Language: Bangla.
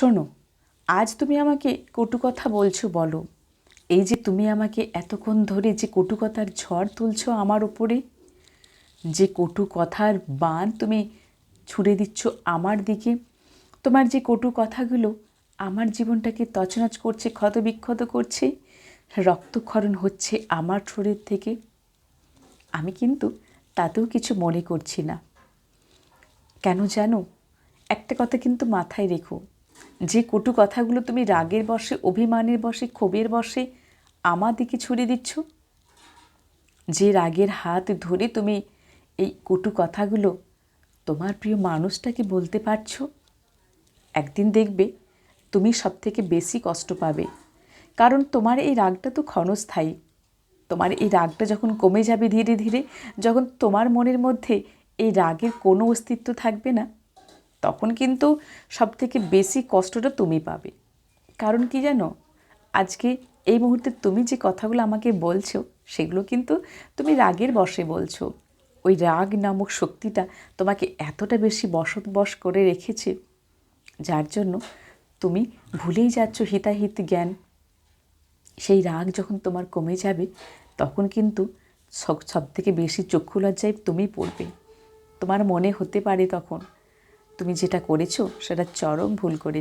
শোনো, আজ তুমি আমাকে কটু কথা বলছো বলো। এই যে তুমি আমাকে এতক্ষণ ধরে যে কটু কথার ঝড় তুলছো আমার ওপরে যে কটু কথার বান তুমি ছুড়ে দিচ্ছ আমার দিকে, তোমার যে কটু কথাগুলো আমার জীবনটাকে তছনছ করছে, ক্ষতবিক্ষত করছে, রক্তক্ষরণ হচ্ছে আমার শরীর থেকে, আমি কিন্তু তাতেও কিছু মনে করছি না। কেন জানো? একটা কথা কিন্তু মাথায় রেখো যে কটু কথাগুলো তুমি রাগের বসে অভিমানের বসে ক্ষোভের বসে আমার দিকে ছুড়ে দিচ্ছ? যে রাগের হাত ধরে তুমি এই কটু কথাগুলো তোমার প্রিয় মানুষটাকে বলতে পারছ? একদিন দেখবে তুমি সব থেকে বেশি কষ্ট পাবে। কারণ তোমার এই রাগটা তো ক্ষণস্থায়ী। তোমার এই রাগটা যখন কমে যাবে ধীরে ধীরে, যখন তোমার মনের মধ্যে এই রাগের কোনো অস্তিত্ব থাকবে না তখন কিন্তু সব থেকে বেশি কষ্টটা তুমি পাবে। কারণ কি জানো? আজকে এই মুহূর্তে তুমি যে কথাগুলো আমাকে বলছো, সেগুলো কিন্তু তুমি রাগের বশে বলছো। ওই রাগ নামক শক্তিটা তোমাকে এতটা বেশি বসত বশ করে রেখেছে, যার জন্য তুমি ভুলেই যাচ্ছ হিতাহিত জ্ঞান। সেই রাগ যখন তোমার কমে যাবে, তখন কিন্তু সব সব থেকে বেশি চক্ষু লজ্জায় তুমি পড়বে। তোমার মনে হতে পারে তখন তুমি যেটা করেছ সেটা চরম ভুল করেছ।